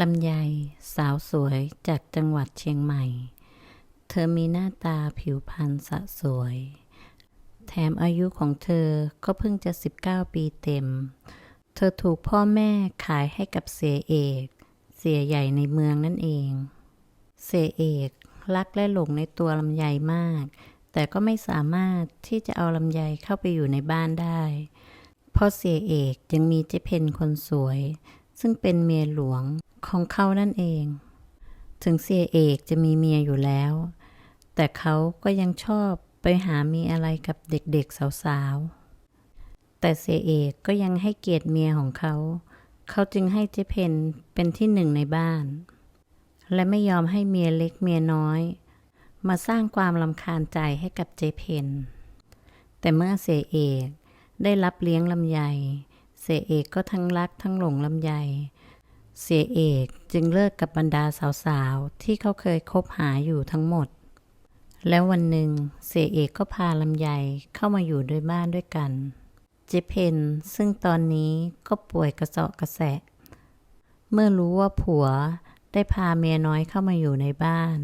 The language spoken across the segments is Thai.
ลำไยสาวสวยจากจังหวัดเชียงใหม่ เธอมีหน้าตาผิวพรรณสะสวย แถมอายุของเธอก็เพิ่งจะ 19 ปีเต็ม เธอถูกพ่อแม่ขายให้กับเสียเอก เสียใหญ่ในเมืองนั่นเอง เสียเอกรักและหลงในตัวลำไยมาก แต่ก็ไม่สามารถที่จะเอาลำไยเข้าไปอยู่ในบ้านได้ เพราะเสียเอกยังมีเจเพนคนสวย ซึ่งเป็นเมียหลวงของเขานั่นเอง ถึงเสียเอกจะมีเมียอยู่แล้ว แต่เขาก็ยังชอบไปหามีอะไรกับเด็กๆสาวๆ แต่เสียเอกก็ยังให้เกียรติเมียของเขา เขาจึงให้เจเพนเป็นที่หนึ่งในบ้าน และไม่ยอมให้เมียเล็กเมียน้อย มาสร้างความลำคาญใจให้กับเจเพนแต่เมื่อเสียเอกได้รับเลี้ยงลำไย เสยเอกก็ทั้งรักทั้งหลงลำไย เสียเอกจึงเลิกกับบรรดาสาวๆ ที่เขาเคยคบหาอยู่ทั้งหมด แล้ววันหนึ่งเสียเอกก็พาลำไยเข้ามาอยู่ด้วยบ้านด้วยกัน เจเพนซึ่งตอนนี้ก็ป่วยกระเสาะกระแสะ เมื่อรู้ว่าผัวได้พาเมียน้อยเข้ามาอยู่ในบ้าน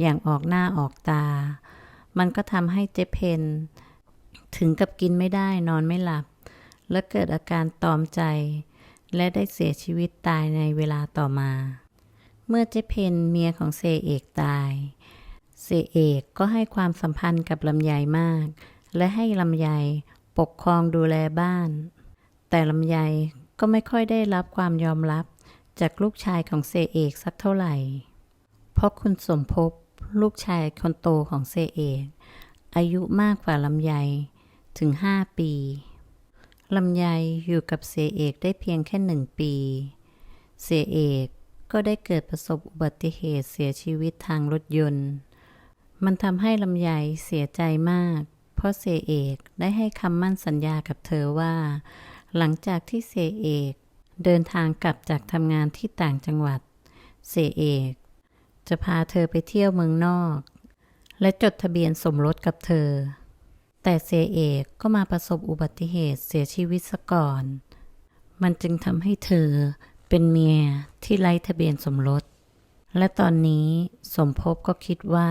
อย่างออกหน้าออกตา มันก็ทำให้เจเพนถึงกับกินไม่ได้นอนไม่หลับ และเกิดอาการตอมใจ และได้เสียชีวิตตายในเวลาต่อมา เมื่อเจเพนเมียของเซเอกตาย เซเอกก็ให้ความสัมพันธ์กับลำไยมาก และให้ลำไยปกครองดูแลบ้าน แต่ลำไยก็ไม่ค่อยได้รับความยอมรับจากลูกชายของเซเอกสักเท่าไหร่ เพราะคุณสมภพลูกชายคนโตของเซเอกอายุมากกว่าลำไยถึงห้าปี ลำไยอยู่กับเสเอกได้เพียงแค่หนึ่งปี เสเอกก็ได้เกิดประสบอุบัติเหตุเสียชีวิตทางรถยนต์ มันทำให้ลำไยเสียใจมาก เพราะเสเอกได้ให้คำมั่นสัญญากับเธอว่า หลังจากที่เสเอกเดินทางกลับจากทำงานที่ต่างจังหวัด เสเอก จะพาเธอไปเที่ยวเมืองนอก และจดทะเบียนสมรสกับเธอ แต่เสเอกก็มาประสบอุบัติเหตุเสียชีวิตซะก่อน มันจึงทำให้เธอเป็นเมียที่ไร้ทะเบียนสมรส และตอนนี้สมภพก็คิดว่า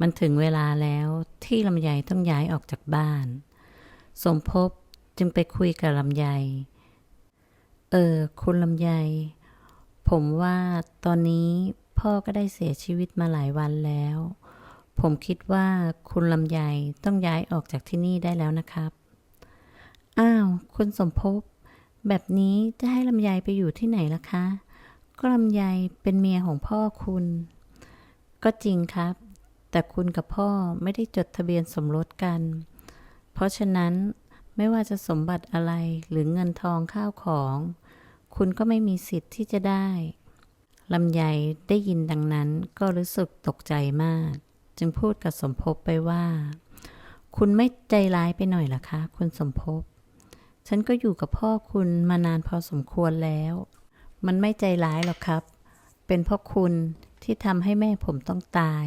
มันถึงเวลาแล้วที่ลำไยต้องย้ายออกจากบ้าน สมภพจึงไปคุยกับลำไย เออ คุณลำไย ผมว่าตอนนี้พ่อก็ได้เสียชีวิตมาหลายวันแล้ว ผมคิดว่าคุณลำไยต้องย้ายออกจากที่นี่ได้แล้วนะครับ อ้าว คุณสมภพ แบบนี้จะให้ลำไยไปอยู่ที่ไหนล่ะคะ ก็ลำไยเป็นเมียของพ่อคุณ ก็จริงครับ แต่คุณกับพ่อไม่ได้จดทะเบียนสมรสกัน เพราะฉะนั้นไม่ว่าจะสมบัติอะไรหรือเงินทองข้าวของ คุณก็ไม่มีสิทธิ์ที่จะได้ลำไยได้ยินดังนั้นก็รู้สึกตกใจมาก จึงพูดกับสมภพไปว่า คุณไม่ใจร้ายไปหน่อยล่ะคะ คุณสมภพ ฉันก็อยู่กับพ่อคุณมานานพอสมควรแล้ว มันไม่ใจร้ายหรอกครับ เป็นเพราะคุณที่ทำให้แม่ผมต้องตาย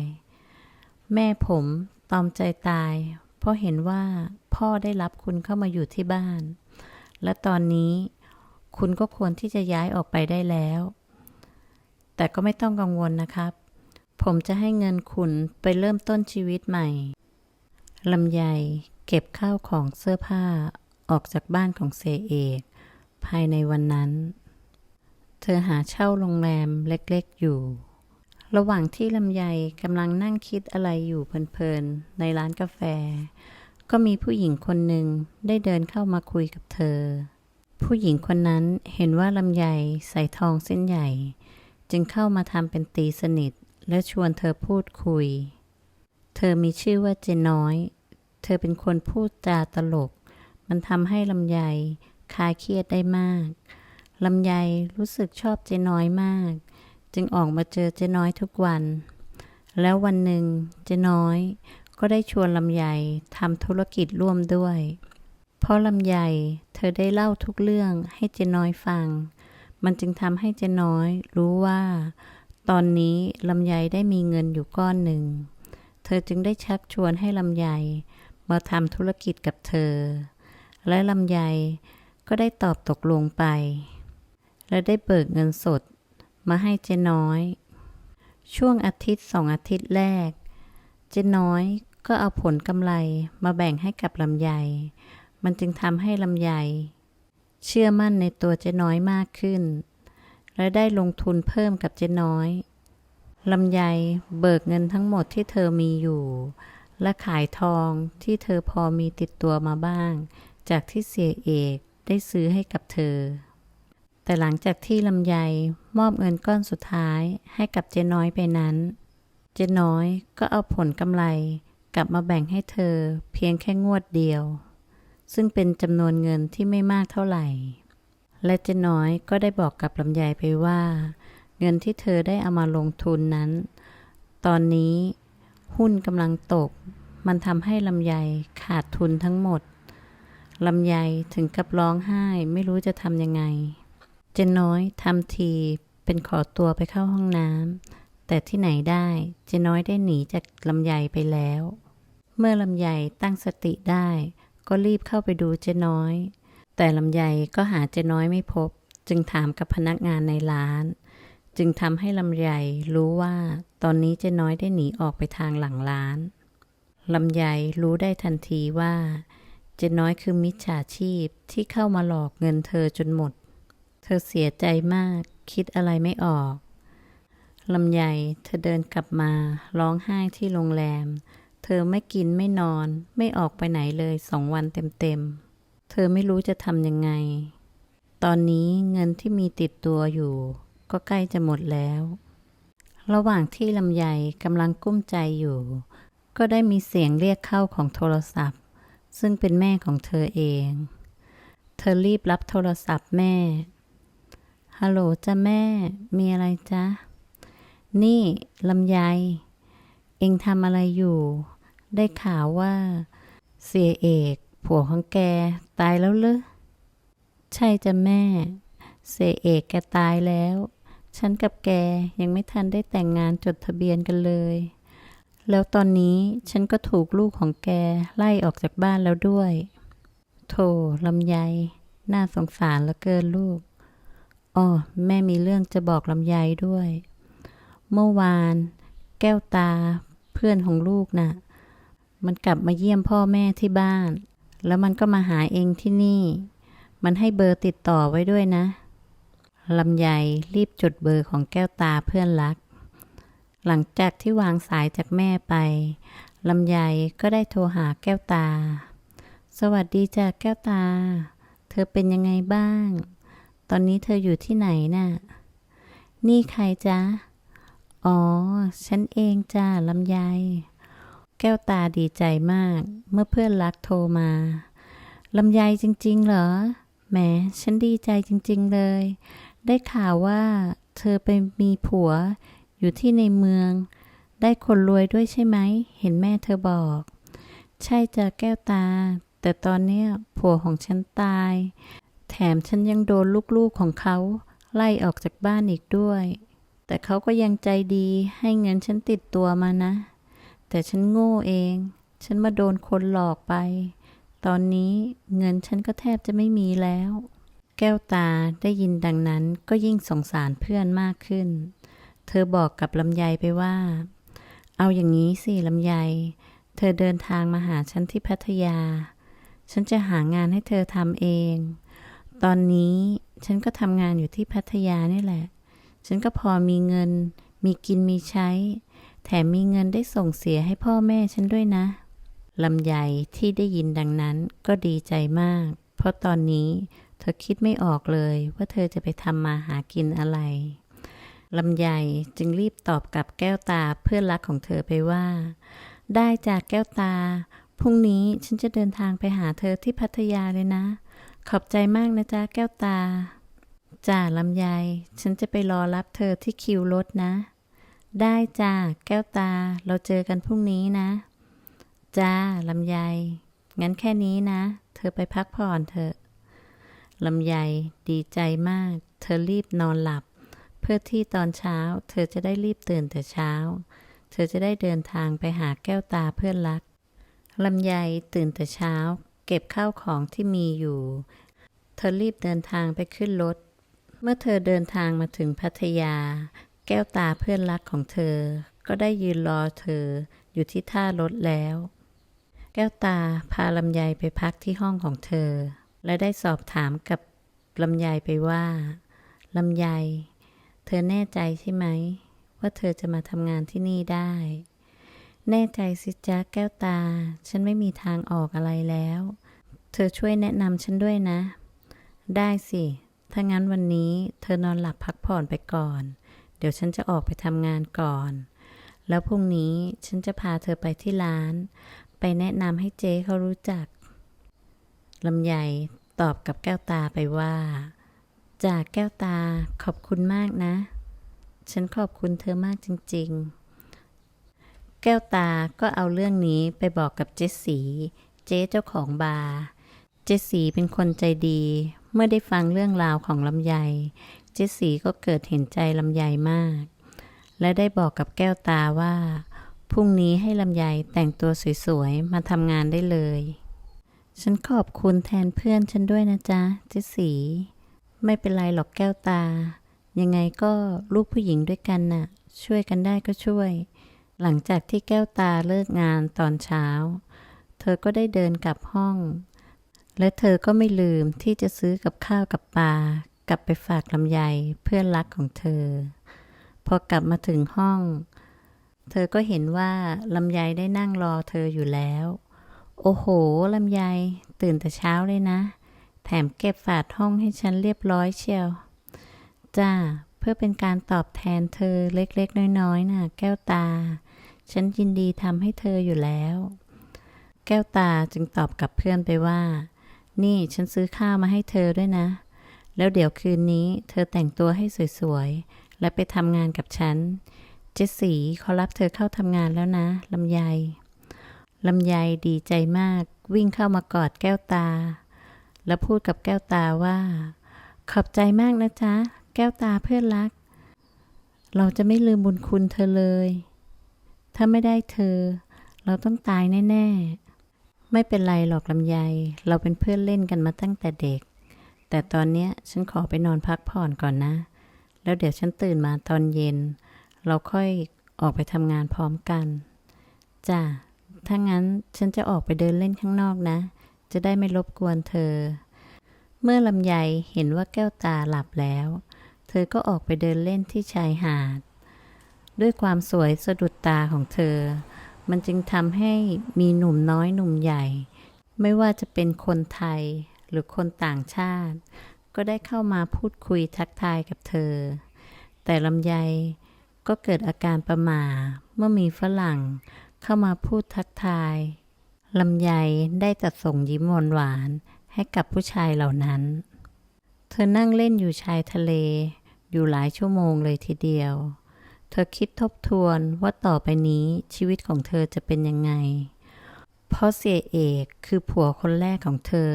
แม่ผมตอมใจตาย เพราะเห็นว่าพ่อได้รับคุณเข้ามาอยู่ที่บ้าน และตอนนี้คุณก็ควรที่จะย้ายออกไปได้แล้ว แต่ก็ไม่ต้องกังวลนะครับ ผมจะให้เงินคุณไปเริ่มต้นชีวิตใหม่ลำไยเก็บข้าวของเสื้อผ้าออกจากบ้านของเสเอกภายในวันนั้น เธอหาเช่าโรงแรมเล็กๆอยู่ ระหว่างที่ลำไยกำลังนั่งคิดอะไรอยู่เพลินๆในร้านกาแฟ ก็มีผู้หญิงคนหนึ่งได้เดินเข้ามาคุยกับเธอ ผู้หญิงคนนั้นเห็นว่าลำไยใส่ทองเส้นใหญ่ จึงเข้ามาทำเป็นตีสนิท และชวนเธอพูดคุย เธอมีชื่อว่าเจน้อย เธอเป็นคนพูดจาตลก มันทำให้ลำไยคลายเครียดได้มากลำไยรู้สึกชอบเจน้อยมาก จึงออกมาเจอเจน้อยทุกวัน แล้ววันหนึ่งเจน้อยก็ได้ชวนลำไยทำธุรกิจร่วมด้วย เพราะลำไยเธอได้เล่าทุกเรื่องให้เจน้อยฟัง มันจึงทำให้เจน้อยรู้ว่า ตอนนี้ลำไยได้มีเงินอยู่ก้อนหนึ่ง เธอจึงได้ชักชวนให้ลำไยมาทำธุรกิจกับเธอ และลำไยก็ได้ตอบตกลงไป และได้เบิกเงินสดมาให้เจ๊น้อย ช่วงอาทิตย์สองอาทิตย์แรก เจ๊น้อยก็เอาผลกำไรมาแบ่งให้กับลำไย มันจึงทำให้ลำไย เชื่อมั่นในตัวเจ๊น้อยมากขึ้น และได้ลงทุนเพิ่มกับเจ๊น้อยลำไยเบิกเงินทั้งหมดที่เธอมีอยู่ และขายทองที่เธอพอมีติดตัวมาบ้าง จากที่เสียเอกได้ซื้อให้กับเธอ แต่หลังจากที่ลำไยมอบเงินก้อนสุดท้ายให้กับเจ๊น้อยไปนั้น เจ๊น้อยก็เอาผลกำไรกลับมาแบ่งให้เธอเพียงแค่งวดเดียว ซึ่งเป็นจำนวนเงินที่ไม่มากเท่าไหร่ และเจ๊น้อยก็ได้บอกกับลำไยไปว่า เงินที่เธอได้เอามาลงทุนนั้น ตอนนี้หุ้นกำลังตก มันทำให้ลำไยขาดทุนทั้งหมดลำไยถึงกับร้องไห้ไม่รู้จะทำยังไง เจนน้อยทำทีเป็นขอตัวไปเข้าห้องน้ำแต่ที่ไหนได้เจนน้อยได้หนีจากลำไยไปแล้ว เมื่อลำไยตั้งสติได้ ก็รีบเข้าไปดูเจนน้อย แต่ลำไยก็หาเจนน้อยไม่พบ จึงถามกับพนักงานในร้าน จึงทำให้ลำไยรู้ว่าตอนนี้เจนน้อยได้หนีออกไปทางหลังร้านลำไยรู้ได้ทันทีว่า เจนน้อยคือมิจฉาชีพที่เข้ามาหลอกเงินเธอจนหมด เธอเสียใจมากคิดอะไรไม่ออกลำไยเธอเดินกลับมา ร้องไห้ที่โรงแรม เธอไม่กินไม่นอน ไม่ออกไปไหนเลยสองวันเต็มๆ ธอไม่รู้จะทำยังไง ตอนนี้เงินที่มีติดตัวอยู่ ก็ใกล้จะหมดแล้ว ระหว่างที่ลำไยกำลังกุ้มใจอยู่ ก็ได้มีเสียงเรียกเข้าของโทรศัพท์ ซึ่งเป็นแม่ของเธอเอง เธอรีบรับโทรศัพท์แม่ ฮัลโหลจ้ะแม่ มีอะไรจ๊ะ นี่ลำไย เองทำอะไรอยู่ ได้ข่าวว่า เสียเอก ผัวของแกตายแล้วเหรอใช่จ้ะแม่ เสเอกแกตายแล้ว ฉันกับแกยังไม่ทันได้แต่งงานจดทะเบียนกันเลย แล้วตอนนี้ฉันก็ถูกลูกของแกไล่ออกจากบ้านแล้วด้วย โธ่ลำไย น่าสงสารเหลือเกินลูกอ๋อแม่มีเรื่องจะบอกลำไยด้วย เมื่อวาน แก้วตา เพื่อนของลูกน่ะ มันกลับมาเยี่ยมพ่อแม่ที่บ้าน แล้วมันก็มาหาเองที่นี่ มันให้เบอร์ติดต่อไว้ด้วยนะลำไยรีบจดเบอร์ของแก้วตาเพื่อนรัก หลังจากที่วางสายจากแม่ไปลำไยก็ได้โทรหาแก้วตา สวัสดีจ้ะแก้วตา เธอเป็นยังไงบ้าง ตอนนี้เธออยู่ที่ไหนน่ะ นี่ใครจ๊ะ อ๋อ ฉันเองจ้าลำไย แก้วตาดีใจมากเมื่อเพื่อนรักโทรมาลำไยจริง ๆ เหรอ แหม ฉันดีใจจริง ๆ เลย ได้ข่าวว่าเธอไปมีผัวอยู่ที่ในเมือง ได้คนรวยด้วยใช่ไหม เห็นแม่เธอบอก ใช่จ้ะแก้วตา แต่ตอนเนี้ยผัวของฉันตาย แถมฉันยังโดนลูก ๆ ของเขา ไล่ออกจากบ้านอีกด้วย แต่เขาก็ยังใจดีให้เงินฉันติดตัวมานะ แต่ฉันโง่เอง ฉันมาโดนคนหลอกไป ตอนนี้เงินฉันก็แทบจะไม่มีแล้ว แก้วตาได้ยินดังนั้นก็ยิ่งสงสารเพื่อนมากขึ้น เธอบอกกับลำไยไปว่า เอาอย่างนี้สิลำไย เธอเดินทางมาหาฉันที่พัทยา ฉันจะหางานให้เธอทำเอง ตอนนี้ฉันก็ทำงานอยู่ที่พัทยานี่แหละ ฉันก็พอมีเงิน มีกินมีใช้ แถมมีเงินได้ส่งเสียให้พ่อแม่ฉันด้วยนะลำไยที่ได้ยินดังนั้นก็ดีใจมาก เพราะตอนนี้เธอคิดไม่ออกเลยว่าเธอจะไปทำมาหากินอะไรลำไยจึงรีบตอบกับแก้วตาเพื่อนรักของเธอไปว่า ได้จากแก้วตา พรุ่งนี้ฉันจะเดินทางไปหาเธอที่พัทยาเลยนะ ขอบใจมากนะจ๊ะแก้วตาจ้าลำไย ฉันจะไปรอรับเธอที่คิวรถนะ ได้จ้าแก้วตา เราเจอกันพรุ่งนี้นะ จ้าลำไย งั้นแค่นี้นะ เธอไปพักผ่อนเถอะลำไยดีใจมาก เธอรีบนอนหลับ เพื่อที่ตอนเช้า เธอจะได้รีบตื่นแต่เช้า เธอจะได้เดินทางไปหาแก้วตาเพื่อนรักลำไยตื่นแต่เช้า เก็บข้าวของที่มีอยู่ เธอรีบเดินทางไปขึ้นรถ เมื่อเธอเดินทางมาถึงพัทยา แก้วตาเพื่อนรักของเธอ ก็ได้ยืนรอเธออยู่ที่ท่ารถแล้ว แก้วตาพาลำไยไปพักที่ห้องของเธอ และได้สอบถามกับลำไยไปว่าลำไย เธอแน่ใจใช่ไหม ว่าเธอจะมาทำงานที่นี่ได้ แน่ใจสิจ๊ะแก้วตา ฉันไม่มีทางออกอะไรแล้ว เธอช่วยแนะนำฉันด้วยนะ ได้สิ ถ้างั้นวันนี้เธอนอนหลับพักผ่อนไปก่อน ดี๋ยวฉันจะออกไปทำงานก่อน แล้วพรุ่งนี้ฉันจะพาเธอไปที่ร้าน ไปแนะนำให้เจ๊เขารู้จักลำไยตอบกับแก้วตาไปว่า จากแก้วตาขอบคุณมากนะ ฉันขอบคุณเธอมากจริง ๆ แก้วตาก็เอาเรื่องนี้ไปบอกกับเจสี เจ๊เจ้าของบาร์ เจสสีเป็นคนใจดี เมื่อได้ฟังเรื่องราวของลำไย เจสสีก็เกิดเห็นใจลำไยมาก และได้บอกกับแก้วตาว่า พรุ่งนี้ให้ลำไยแต่งตัวสวยๆ มาทำงานได้เลย ฉันขอบคุณแทนเพื่อนฉันด้วยนะจ๊ะ เจสสีไม่เป็นไรหรอกแก้วตา ยังไงก็ลูกผู้หญิงด้วยกันน่ะ ช่วยกันได้ก็ช่วย หลังจากที่แก้วตาเลิกงานตอนเช้า เธอก็ได้เดินกลับห้องและเธอก็ไม่ลืมที่จะซื้อกับข้าวกับปลา กลับไปฝากลำไยเพื่อนรักของเธอ พอกลับมาถึงห้อง เธอก็เห็นว่าลำไยได้นั่งรอเธออยู่แล้ว โอ้โหลำไยตื่นแต่เช้าเลยนะ แถมเก็บฝาดห้องให้ฉันเรียบร้อยเชียว จ้า เพื่อเป็นการตอบแทนเธอเล็กๆ น้อยๆน่ะ แก้วตา ฉันยินดีทำให้เธออยู่แล้ว แก้วตาจึงตอบกับเพื่อนไปว่า นี่ฉันซื้อข้าวมาให้เธอด้วยนะ แล้วเดี๋ยวคืนนี้เธอแต่งตัวให้สวยๆ และไปทำงานกับฉัน เจสสีเขารับเธอเข้าทำงานแล้วนะลำไยลำไยดีใจมาก วิ่งเข้ามากอดแก้วตา แล้วพูดกับแก้วตาว่า ขอบใจมากนะจ๊ะ แก้วตาเพื่อนรัก เราจะไม่ลืมบุญคุณเธอเลย ถ้าไม่ได้เธอ เราต้องตายแน่ ๆ ไม่เป็นไรหรอกลำไย เราเป็นเพื่อนเล่นกันมาตั้งแต่เด็ก แต่ตอนเนี้ยฉันขอไปนอนพักผ่อนก่อนนะ แล้วเดี๋ยวฉันตื่นมาตอนเย็น เราค่อยออกไปทำงานพร้อมกันจ้ะถ้างั้นฉันจะออกไปเดินเล่นข้างนอกนะ จะได้ไม่รบกวนเธอ เมื่อลำไยเห็นว่าแก้วตาหลับแล้ว เธอก็ออกไปเดินเล่นที่ชายหาด ด้วยความสวยสะดุดตาของเธอ มันจึงทำให้มีหนุ่มน้อยหนุ่มใหญ่ ไม่ว่าจะเป็นคนไทย หรือคนต่างชาติ ก็ได้เข้ามาพูดคุยทักทายกับเธอ แต่ลำไยก็เกิดอาการประหม่าเมื่อมีฝรั่งเข้ามาพูดทักทายลำไยได้แต่ส่งยิ้มหวานๆให้กับผู้ชายเหล่านั้น เธอนั่งเล่นอยู่ชายทะเล อยู่หลายชั่วโมงเลยทีเดียว เธอคิดทบทวนว่าต่อไปนี้ชีวิตของเธอจะเป็นยังไง เพราะเสียเอกคือผัวคนแรกของเธอ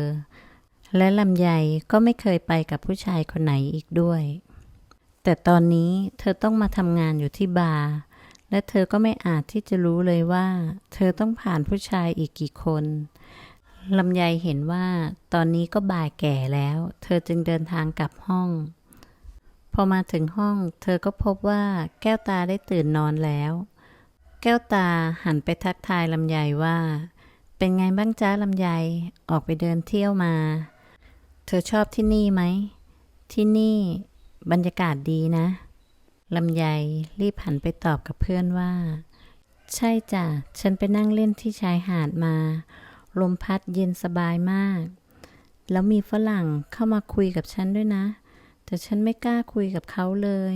และลำไยก็ไม่เคยไปกับผู้ชายคนไหนอีกด้วย แต่ตอนนี้เธอต้องมาทำงานอยู่ที่บาร์ และเธอก็ไม่อาจที่จะรู้เลยว่า เธอต้องผ่านผู้ชายอีกกี่คนลำไยเห็นว่าตอนนี้ก็บ่ายแก่แล้ว เธอจึงเดินทางกลับห้อง พอมาถึงห้อง เธอก็พบว่าแก้วตาได้ตื่นนอนแล้ว แก้วตาหันไปทักทายลำไยว่า เป็นไงบ้างจ้าลำไย ออกไปเดินเที่ยวมา เธอชอบที่นี่ไหม ที่นี่บรรยากาศดีนะ ลำไยรีบหันไปตอบกับเพื่อนว่า ใช่จ้ะ ฉันไปนั่งเล่นที่ชายหาดมา ลมพัดเย็นสบายมาก แล้วมีฝรั่งเข้ามาคุยกับฉันด้วยนะ แต่ฉันไม่กล้าคุยกับเขาเลย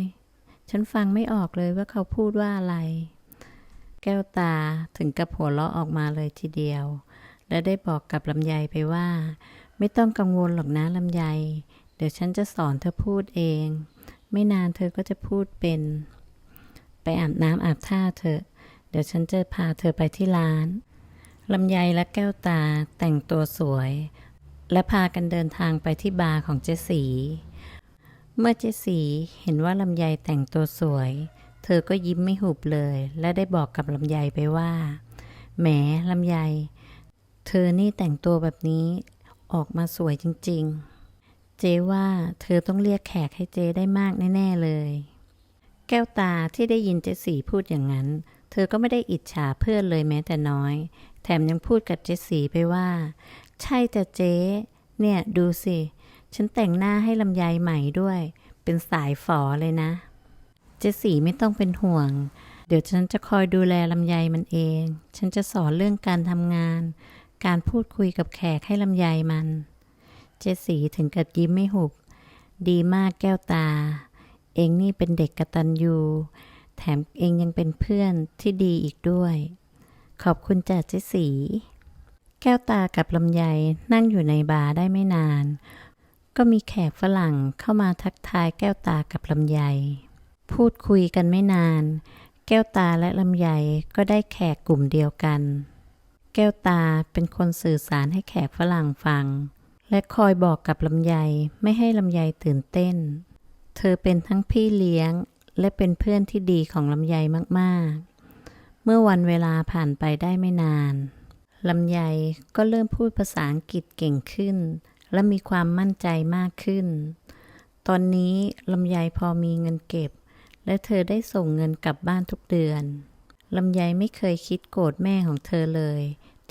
ฉันฟังไม่ออกเลยว่าเขาพูดว่าอะไร แก้วตาถึงกับหัวเราะออกมาเลยทีเดียว และได้บอกกับลำไยไปว่า ไม่ต้องกังวลหรอกนะลำไย เดี๋ยวฉันจะสอนเธอพูดเอง ไม่นานเธอก็จะพูดเป็น ไปอาบน้ำอาบท่าเถอะ เดี๋ยวฉันจะพาเธอไปที่ร้านลำไยและแก้วตาแต่งตัวสวย และพากันเดินทางไปที่บาร์ของเจสี เมื่อเจสีเห็นว่าลำไยแต่งตัวสวย เธอก็ยิ้มไม่หุบเลย และได้บอกกับลำไยไปว่า แหมลำไย เธอนี่แต่งตัวแบบนี้ ออกมาสวยจริง ๆ เจ๊ว่าเธอต้องเรียกแขกให้เจ๊ได้มากแน่ ๆ เลย แก้วตาที่ได้ยินเจสีพูดอย่างนั้น เธอก็ไม่ได้อิจฉาเพื่อนเลยแม้แต่น้อย แถมยังพูดกับเจสีไปว่า ใช่แต่เจ๊ เนี่ยดูสิ ฉันแต่งหน้าให้ลำไยใหม่ด้วย เป็นสายฝอเลยนะ เจสีไม่ต้องเป็นห่วงเดี๋ยวฉันจะคอยดูแลลำไยมันเอง ฉันจะสอนเรื่องการทำงาน การพูดคุยกับแขกให้ลำไยมัน เจสีถึงกับยิ้มไม่หุบ ดีมากแก้วตา เองนี่เป็นเด็กกระตันยูแถมเองยังเป็นเพื่อนที่ดีอีกด้วย ขอบคุณจ่าเจสี แก้วตากับลำไยนั่งอยู่ในบาร์ได้ไม่นาน ก็มีแขกฝรั่งเข้ามาทักทายแก้วตากับลำไย พูดคุยกันไม่นาน แก้วตาและลำไยก็ได้แขกกลุ่มเดียวกัน แก้วตาเป็นคนสื่อสารให้แขกฝรั่งฟัง และคอยบอกกับลำไยไม่ให้ลำไยตื่นเต้น เธอเป็นทั้งพี่เลี้ยง และเป็นเพื่อนที่ดีของลำไยมากๆ เมื่อวันเวลาผ่านไปได้ไม่นานลำไยก็เริ่มพูดภาษาอังกฤษเก่งขึ้น และมีความมั่นใจมากขึ้น ตอนนี้ลำไยพอมีเงินเก็บ และเธอได้ส่งเงินกลับบ้านทุกเดือนลำไยไม่เคยคิดโกรธแม่ของเธอเลย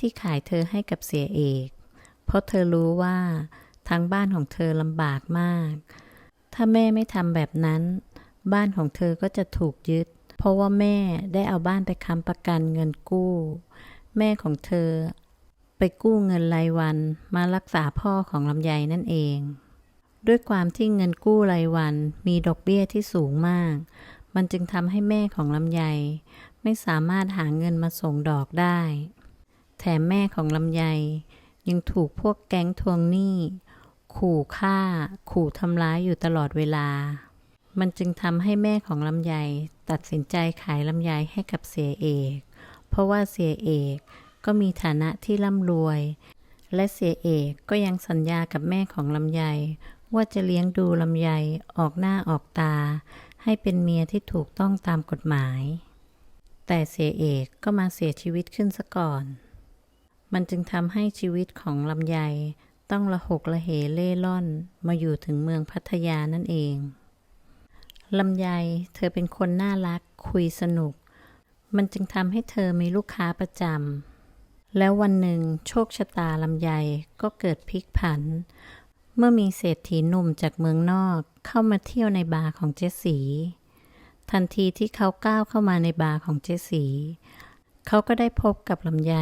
ที่ขายเธอให้กับเสียเอก เพราะเธอรู้ว่าทางบ้านของเธอลำบากมาก ถ้าแม่ไม่ทำแบบนั้น บ้านของเธอก็จะถูกยึด เพราะว่าแม่ได้เอาบ้านไปค้ำประกันเงินกู้ แม่ของเธอ ไปกู้เงินรายวันมารักษาพ่อของลำไยนั่นเอง ด้วยความที่เงินกู้รายวันมีดอกเบี้ยที่สูงมาก มันจึงทำให้แม่ของลำไยไม่สามารถหาเงินมาส่งดอกได้ แถมแม่ของลำไย ยังถูกพวกแก๊งทวงหนี้ ขู่ฆ่า ขู่ทำร้ายอยู่ตลอดเวลา มันจึงทำให้แม่ของลำไย ตัดสินใจขายลำไยให้กับเสียเอก เพราะว่าเสียเอกก็มีฐานะที่ร่ำรวย และเสียเอกก็ยังสัญญากับแม่ของลำไย ว่าจะเลี้ยงดูลำไยออกหน้าออกตา ให้เป็นเมียที่ถูกต้องตามกฎหมาย แต่เสียเอกก็มาเสียชีวิตขึ้นซะก่อน มันจึงทำให้ชีวิตของลำไยต้องละหกละเหเล่ร่อนมาอยู่ถึงเมืองพัทยานั่นเองลำไยเธอเป็นคนน่ารักคุยสนุก มันจึงทำให้เธอมีลูกค้าประจำแล้ววันหนึ่งโชคชะตาลำไยก็เกิดพลิกผัน เมื่อมีเศรษฐีหนุ่มจากเมืองนอกเข้ามาเที่ยวในบาร์ของเจสี ทันทีที่เขาก้าวเข้ามาในบาร์ของเจสี เขาก็ได้พบกับลำไย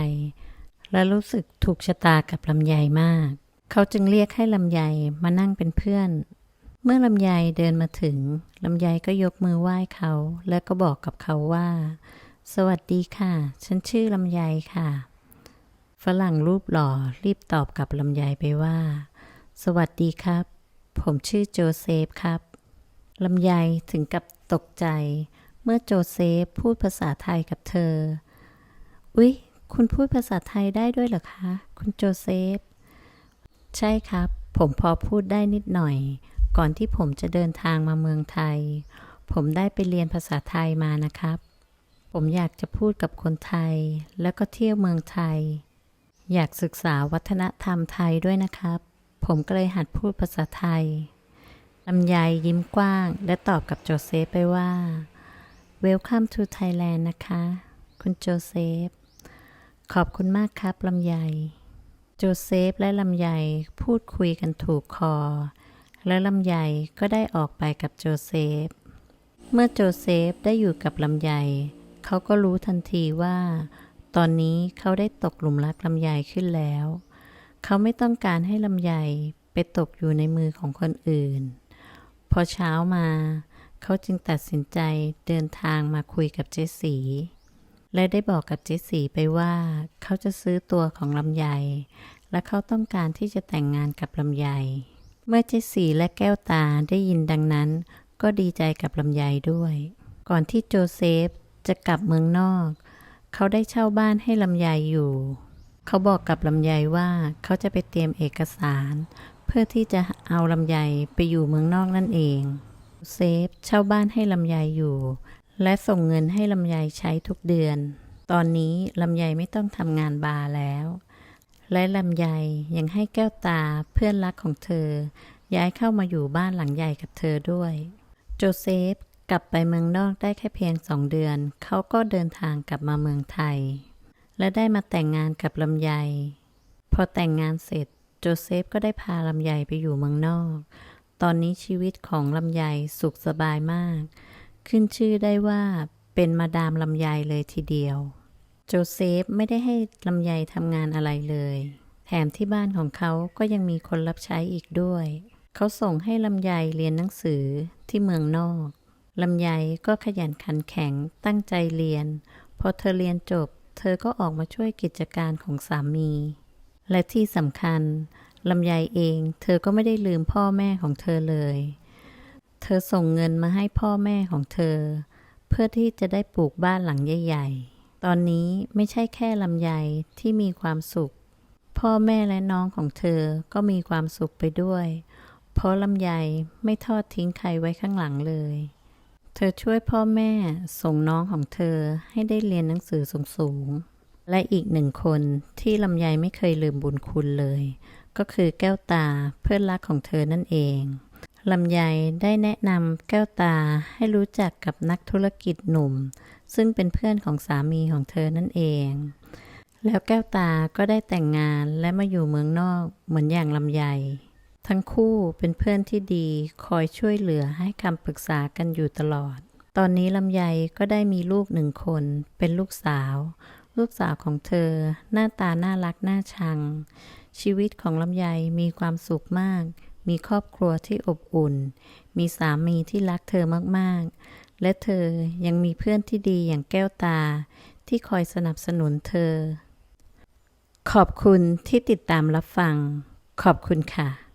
และรู้สึกถูกชะตากับลำไยมาก เขาจึงเรียกให้ลำไยมานั่งเป็นเพื่อน เมื่อลำไยเดินมาถึงลำไยก็ยกมือไหว้เขา และก็บอกกับเขาว่า สวัสดีค่ะ ฉันชื่อลำไยค่ะ ฝรั่งรูปหล่อรีบตอบกับลำไยไปว่า สวัสดีครับ ผมชื่อโจเซฟครับลำไยถึงกับตกใจ เมื่อโจเซฟพูดภาษาไทยกับเธอ อุ๊ย คุณพูดภาษาไทยได้ด้วยเหรอคะ คุณโจเซฟ ใช่ครับ ผมพอพูดได้นิดหน่อย ก่อนที่ผมจะเดินทางมาเมืองไทย ผมได้ไปเรียนภาษาไทยมานะครับ ผมอยากจะพูดกับคนไทย แล้วก็เที่ยวเมืองไทย อยากศึกษาวัฒนธรรมไทยด้วยนะครับ ผมก็เลยหัดพูดภาษาไทยลำไยยิ้มกว้าง และตอบกับโจเซฟไปว่า Welcome to Thailand นะคะ คุณโจเซฟ ขอบคุณมากครับลำไยโจเซฟและลำไยพูดคุยกันถูกคอ และลำไยก็ได้ออกไปกับโจเซฟ เมื่อโจเซฟได้อยู่กับลำไยเขาก็รู้ทันทีว่า ตอนนี้เขาได้ตกหลุมรักลำไยขึ้นแล้ว เขาไม่ต้องการให้ลำไยไปตกอยู่ในมือของคนอื่น พอเช้ามา เขาจึงตัดสินใจเดินทางมาคุยกับเจสี และได้บอกกับเจสีไปว่าเขาจะซื้อตัวของลำไย และเขาต้องการที่จะแต่งงานกับลำไย เมื่อเจสีและแก้วตาได้ยินดังนั้น ก็ดีใจกับลำไยด้วย ก่อนที่โจเซฟจะกลับเมืองนอก เขาได้เช่าบ้านให้ลำไยอยู่ เขาบอกกับลำไยว่าเขาจะไปเตรียมเอกสาร เพื่อที่จะเอาลำไยไปอยู่เมืองนอกนั่นเอง เซฟเช่าบ้านให้ลำไยอยู่ และส่งเงินให้ลำไยใช้ทุกเดือน ตอนนี้ลำไยไม่ต้องทำงานบาร์แล้ว และลำไยยังให้แก้วตาเพื่อนรักของเธอ ย้ายเข้ามาอยู่บ้านหลังใหญ่กับเธอด้วย โจเซฟกลับไปเมืองนอกได้แค่เพียงสองเดือน เขาก็เดินทางกลับมาเมืองไทย และได้มาแต่งงานกับลำไย พอแต่งงานเสร็จโจเซฟก็ได้พาลำไยไปอยู่เมืองนอก ตอนนี้ชีวิตของลำไยสุขสบายมาก ขึ้นชื่อได้ว่าเป็นมาดามลำไยเลยทีเดียว โจเซฟไม่ได้ให้ลำไยทำงานอะไรเลย แถมที่บ้านของเขาก็ยังมีคนรับใช้อีกด้วย เขาส่งให้ลำไยเรียนหนังสือที่เมืองนอกลำไยก็ขยันขันแข็งตั้งใจเรียน พอเธอเรียนจบ เธอก็ออกมาช่วยกิจการของสามี และที่สำคัญลำไยเอง เธอก็ไม่ได้ลืมพ่อแม่ของเธอเลย เธอส่งเงินมาให้พ่อแม่ของเธอ เพื่อที่จะได้ปลูกบ้านหลังใหญ่ๆ ตอนนี้ไม่ใช่แค่ลำไยที่มีความสุข พ่อแม่และน้องของเธอก็มีความสุขไปด้วย เพราะลำไยไม่ทอดทิ้งใครไว้ข้างหลังเลย เธอช่วยพ่อแม่ส่งน้องของเธอให้ได้เรียนหนังสือสูงๆ และอีกหนึ่งคนที่ลำไยไม่เคยลืมบุญคุณเลย ก็คือแก้วตาเพื่อนรักของเธอนั่นเอง ลำไยได้แนะนำแก้วตาให้รู้จักกับนักธุรกิจหนุ่ม ซึ่งเป็นเพื่อนของสามีของเธอนั่นเอง แล้วแก้วตาก็ได้แต่งงานและมาอยู่เมืองนอกเหมือนอย่างลำไย ทั้งคู่เป็นเพื่อนที่ดีคอยช่วยเหลือให้คำปรึกษากันอยู่ตลอด ตอนนี้ลำไยก็ได้มีลูกหนึ่งคนเป็นลูกสาว ลูกสาวของเธอ หน้าตาน่ารักน่าชัง ชีวิตของลำไยมีความสุขมาก มีครอบครัวที่อบอุ่น มีสามีที่รักเธอมากๆ และเธอยังมีเพื่อนที่ดีอย่างแก้วตา ที่คอยสนับสนุนเธอ ขอบคุณที่ติดตามรับฟัง ขอบคุณค่ะ